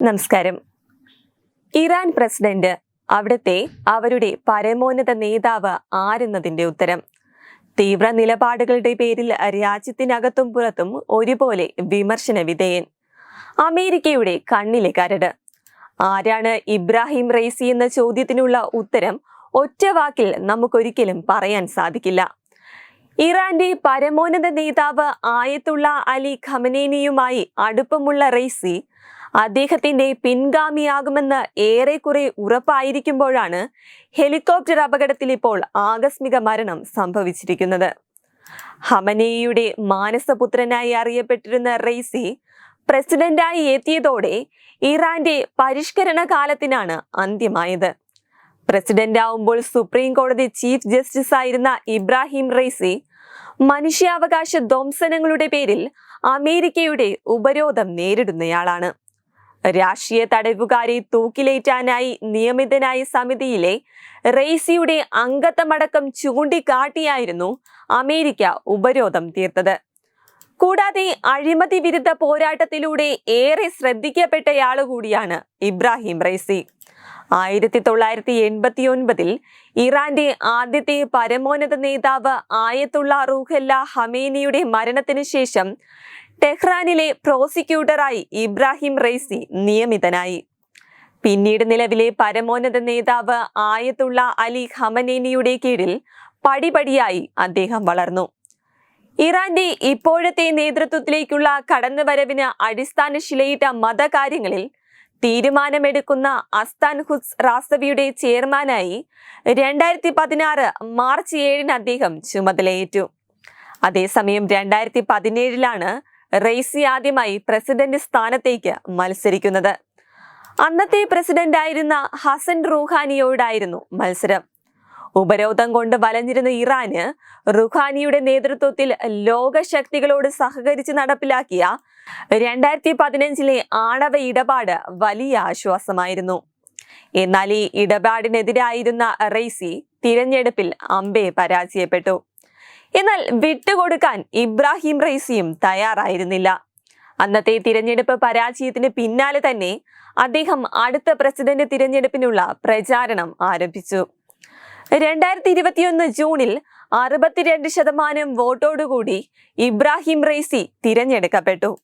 നമസ്കാരം. Iran president അവിടുത്തെ അവരുടെ പരമോന്നത നേതാവ് ആരെന്നതിന്റെ ഉത്തരം. തീവ്ര നിലപാടുകളുടെ പേരിൽ രാജ്യത്തിനകത്തും പുറത്തും ഒരുപോലെ വിമർശന വിധേയൻ. അമേരിക്കയുടെ കണ്ണിലെ കരട് ആരാണ് ഇബ്രാഹിം റൈസി എന്ന ചോദ്യത്തിനുള്ള ഉത്തരം ഒറ്റ വാക്കിൽ നമുക്കൊരിക്കലും പറയാൻ സാധിക്കില്ല. ഇറാന്റെ പരമോന്നത നേതാവ് ആയത്തുള്ള അലി ഖമനേനിയുമായി അടുപ്പമുള്ള റൈസി അദ്ദേഹത്തിന്റെ പിൻഗാമിയാകുമെന്ന് ഏറെക്കുറെ ഉറപ്പായിരിക്കുമ്പോഴാണ് ഹെലികോപ്റ്റർ അപകടത്തിൽ ഇപ്പോൾ ആകസ്മിക മരണം സംഭവിച്ചിരിക്കുന്നത്. ഹമനേയുടെ മാനസപുത്രനായി അറിയപ്പെട്ടിരുന്ന റെയ്സി പ്രസിഡന്റായി എത്തിയതോടെ ഇറാന്റെ പരിഷ്കരണ കാലത്തിനാണ് അന്ത്യമായത്. പ്രസിഡന്റ് ആവുമ്പോൾ സുപ്രീം കോടതി ചീഫ് ജസ്റ്റിസ് ആയിരുന്ന ഇബ്രാഹിം റെയ്സി മനുഷ്യാവകാശ ധ്വംസനങ്ങളുടെ പേരിൽ അമേരിക്കയുടെ ഉപരോധം നേരിടുന്നയാളാണ്. രാഷ്ട്രീയ തടവുകാരെ തൂക്കിലേറ്റാനായി നിയമിതനായ സമിതിയിലെ റെയ്സിയുടെ അംഗത്വമടക്കം ചൂണ്ടിക്കാട്ടിയായിരുന്നു അമേരിക്ക ഉപരോധം തീർത്തത്. കൂടാതെ അഴിമതി വിരുദ്ധ പോരാട്ടത്തിലൂടെ ഏറെ ശ്രദ്ധിക്കപ്പെട്ടയാൾ കൂടിയാണ് ഇബ്രാഹിം റൈസി ആയിരത്തി തൊള്ളായിരത്തി എൺപത്തി ഒൻപതിൽ ഇറാന്റെ ആദ്യത്തെ പരമോന്നത നേതാവ് ആയത്തുള്ള റൂഹല്ല ഹമേനിയുടെ മരണത്തിന് ശേഷം ടെഹ്റാനിലെ പ്രോസിക്യൂട്ടറായി ഇബ്രാഹിം റെയ്സി നിയമിതനായി. പിന്നീട് നിലവിലെ പരമോന്നത നേതാവ് ആയത്തുള്ള അലി ഖമനേനിയുടെ കീഴിൽ പടിപടിയായി അദ്ദേഹം വളർന്നു. ഇറാന്റെ ഇപ്പോഴത്തെ നേതൃത്വത്തിലേക്കുള്ള കടന്നുവരവിന് അടിസ്ഥാന ശിലയിട്ട മതകാര്യങ്ങളിൽ തീരുമാനമെടുക്കുന്ന അസ്താൻ ഹുസ് റാസവിയുടെ ചെയർമാനായി രണ്ടായിരത്തി പതിനാറ് മാർച്ച് ഏഴിന് അദ്ദേഹം ചുമതലയേറ്റു. അതേസമയം രണ്ടായിരത്തി പതിനേഴിലാണ് റെയ്സി ആദ്യമായി പ്രസിഡന്റ് സ്ഥാനത്തേക്ക് മത്സരിക്കുന്നത്. അന്നത്തെ പ്രസിഡന്റായിരുന്ന ഹസൻ റൂഹാനിയോടായിരുന്നു മത്സരം. ഉപരോധം കൊണ്ട് വലഞ്ഞിരുന്ന ഇറാന് റുഹാനിയുടെ നേതൃത്വത്തിൽ ലോകശക്തികളോട് സഹകരിച്ച് നടപ്പിലാക്കിയ രണ്ടായിരത്തി പതിനഞ്ചിലെ ആണവ ഇടപാട് വലിയ ആശ്വാസമായിരുന്നു. എന്നാൽ ഈ ഇടപാടിനെതിരായിരുന്ന റെയ്സി തിരഞ്ഞെടുപ്പിൽ അമ്പെ പരാജയപ്പെട്ടു. എന്നാൽ വിട്ടുകൊടുക്കാൻ ഇബ്രാഹിം റൈസിയും തയ്യാറായിരുന്നില്ല. അന്നത്തെ തിരഞ്ഞെടുപ്പ് പരാജയത്തിന് പിന്നാലെ തന്നെ അദ്ദേഹം അടുത്ത പ്രസിഡന്റ് തിരഞ്ഞെടുപ്പിനുള്ള പ്രചാരണം ആരംഭിച്ചു. രണ്ടായിരത്തി ഇരുപത്തിയൊന്ന് ജൂണിൽ അറുപത്തിരണ്ട് ശതമാനം വോട്ടോടുകൂടി ഇബ്രാഹിം റൈസി തിരഞ്ഞെടുക്കപ്പെട്ടു.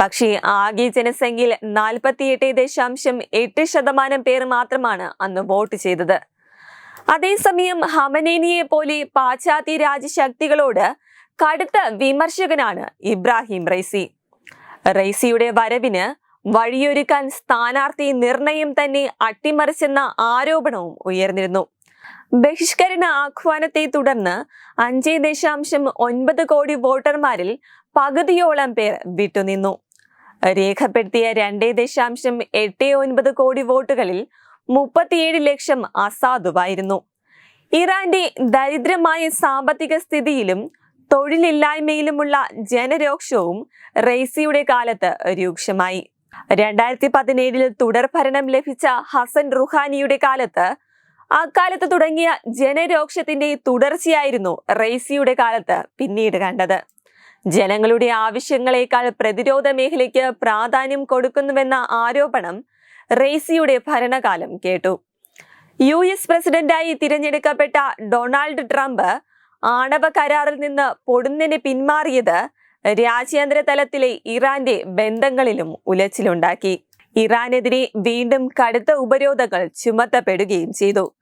പക്ഷേ ആകെ ജനസംഖ്യയിൽ നാൽപ്പത്തിയെട്ട് ദശാംശം എട്ട് ശതമാനം പേർ മാത്രമാണ് അന്ന് വോട്ട് ചെയ്തത്. അതേസമയം ഹമനേനിയെ പോലെ പാശ്ചാത്യ രാജ്യശക്തികളോട് കടുത്ത വിമർശകനാണ് ഇബ്രാഹിം റൈസി റൈസിയുടെ വരവിന് വഴിയൊരുക്കാൻ സ്ഥാനാർത്ഥി നിർണയം തന്നെ അട്ടിമറിച്ചെന്ന ആരോപണവും ഉയർന്നിരുന്നു. ബഹിഷ്കരണ ആഹ്വാനത്തെ തുടർന്ന് അഞ്ച് ദശാംശം ഒൻപത് കോടി വോട്ടർമാരിൽ പകുതിയോളം പേർ വിട്ടുനിന്നു. രേഖപ്പെടുത്തിയ രണ്ട് ദശാംശം എട്ട് ഒൻപത് കോടി വോട്ടുകളിൽ മുപ്പത്തിയേഴ് ലക്ഷം അസാധുവായിരുന്നു. ഇറാന്റെ ദരിദ്രമായ സാമ്പത്തിക സ്ഥിതിയിലും തൊഴിലില്ലായ്മയിലുമുള്ള ജനരോക്ഷവും റെയ്സിയുടെ കാലത്ത് രൂക്ഷമായി. രണ്ടായിരത്തി പതിനേഴിൽ തുടർ ഭരണം ലഭിച്ച ഹസൻ റുഹാനിയുടെ കാലത്ത് അക്കാലത്ത് തുടങ്ങിയ ജനരോക്ഷത്തിന്റെ തുടർച്ചയായിരുന്നു റെയ്സിയുടെ കാലത്ത് പിന്നീട് കണ്ടത്. ജനങ്ങളുടെ ആവശ്യങ്ങളെക്കാൾ പ്രതിരോധ മേഖലയ്ക്ക് പ്രാധാന്യം കൊടുക്കുന്നുവെന്ന ആരോപണം റെയ്സിയുടെ ഭരണകാലം കേട്ടു. യു എസ് പ്രസിഡന്റായി തിരഞ്ഞെടുക്കപ്പെട്ട ഡൊണാൾഡ് ട്രംപ് ആണവ കരാറിൽ നിന്ന് പൊടുന്നിന് പിന്മാറിയത് രാജ്യാന്തര തലത്തിലെ ഇറാന്റെ ബന്ധങ്ങളിലും ഉലച്ചിലുണ്ടാക്കി. ഇറാനെതിരെ വീണ്ടും കടുത്ത ഉപരോധങ്ങൾ ചുമത്തപ്പെടുകയും ചെയ്തു.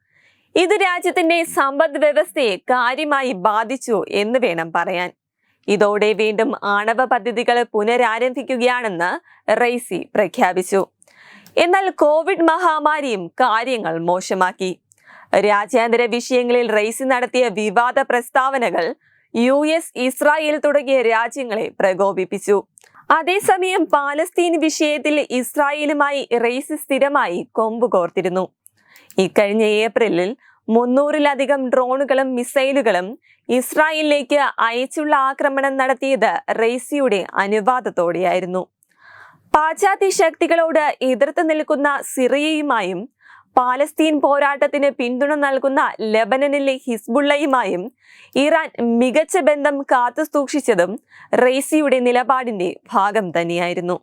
ഇത് രാജ്യത്തിന്റെ സമ്പദ് വ്യവസ്ഥയെ കാര്യമായി ബാധിച്ചു എന്ന് വേണം പറയാൻ. ഇതോടെ വീണ്ടും ആണവ പദ്ധതികൾ പുനരാരംഭിക്കുകയാണെന്ന് റൈസി പ്രഖ്യാപിച്ചു. എന്നാൽ കോവിഡ് മഹാമാരിയും കാര്യങ്ങൾ മോശമാക്കി. രാജ്യാന്തര വിഷയങ്ങളിൽ റെയ്സി നടത്തിയ വിവാദ പ്രസ്താവനകൾ യു എസ് ഇസ്രായേൽ തുടങ്ങിയ രാജ്യങ്ങളെ പ്രകോപിപ്പിച്ചു. അതേസമയം പാലസ്തീൻ വിഷയത്തിൽ ഇസ്രായേലുമായി റെയ്സി സ്ഥിരമായി കൊമ്പുകോർത്തിരുന്നു ഇക്കഴിഞ്ഞ ഏപ്രിലിൽ മുന്നൂറിലധികം ഡ്രോണുകളും മിസൈലുകളും ഇസ്രായേലിലേക്ക് അയച്ചുള്ള ആക്രമണം നടത്തിയത് റെയ്സിയുടെ അനുവാദത്തോടെയായിരുന്നു. പാശ്ചാത്യ ശക്തികളോട് എതിർത്ത് നിൽക്കുന്ന സിറിയയുമായും പാലസ്തീൻ പോരാട്ടത്തിന് പിന്തുണ നൽകുന്ന ലെബനനിലെ ഹിസ്ബുള്ളയുമായും ഇറാൻ മികച്ച ബന്ധം കാത്തു സൂക്ഷിച്ചതും റെയ്സിയുടെ നിലപാടിന്റെ ഭാഗം തന്നെയായിരുന്നു.